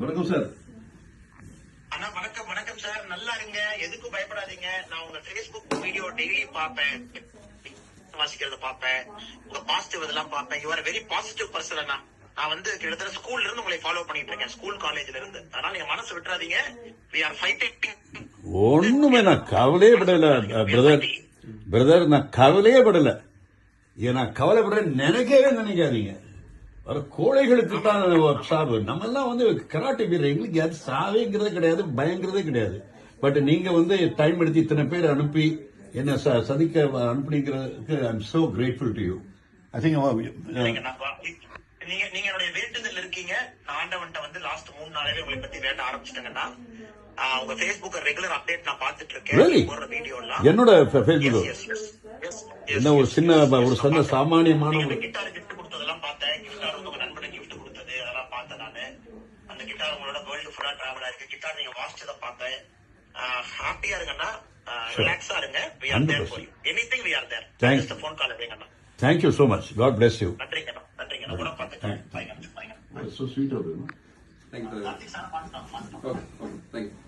வணக்கம் சார். அண்ணா வணக்கம் வணக்கம் சார். நல்லா இருங்க. எதுக்கும் பயப்படாதீங்க. நான் உங்க ஃபேஸ்புக் வீடியோ டெய்லி பார்ப்பேன். வாசிக்கிறத பார்ப்பேன். உங்க பாசிட்டிவ் இதெல்லாம் பார்ப்பேன். You are very positive person அண்ணா. நான் வந்து கிட்டத்தட்ட ஸ்கூல்ல இருந்து உங்களை ஃபாலோ பண்ணிட்டு இருக்கேன். ஸ்கூல் காலேஜ்ல இருந்து. அதனால நீங்க மனசு விட்டுறாதீங்க. வி ஆர் ஃபைட்டிங் ஒண்ணுமே நான் கவலையே படல பிரதர் பிரதர் நான் கவலையே படல. ஏன் நான் கவலைப்பட நினைக்கவே நினைக்காதீங்க. வர கோழைகளுக்கு தான் சாவு நம்ம எல்லாம் வந்து கராட்டே வீரர். எங்களுக்கு அது சாவேங்கிறது கிடையாது பயங்கிறதே கிடையாது. பட் நீங்க வந்து டைம் எடுத்து இத்தனை பேர் அனுப்பி என்ன ச- சதிக்க அனுப்புனீங்கிறதுக்கு I am so grateful to you I think நீங்க நீங்க என்னுடைய வேண்டுதல் இருக்கீங்க. ஆண்டவன்ட்ட வந்து லாஸ்ட் மூணு நாளாவே உங்களை பத்தி வேண்ட ஆரம்பிச்சிட்டேங்கன்னா உங்க ஃபேஸ்புக் ரெகுலர் அப்டேட் நான் Really? இருக்கேன் வீடியோ எல்லாம் என்னோட ஃபேஸ்புக் என்ன ஒரு சின்ன. ஒரு சின்ன சாமானியமான ஒரு அந்த கிட்டார் gift கொடுத்ததெல்லாம் பார்த்தேன். கிட்டார் வந்து உங்க நண்பனுக்கு gift கொடுத்தது, அதெல்லாம் பார்த்தேன் நானு. அந்த கிட்டார் உங்களோட full ஆ travel ஆயிருக்கு. கிட்டார் நீங்க வாசிச்சதை பார்த்தேன். ஆ இருங்கண்ணா. ஆ இருங்க. There for you. Anything we are there. Thank Just a phone call எடுங்கண்ணா. Thank you so much god bless you நன்றிங்கண்ணா. நன்றிங்கண்ணா. உங்களை பார்த்துக்கிறேன். Bye, bye. so sweet of you Thank you, brother. Karthik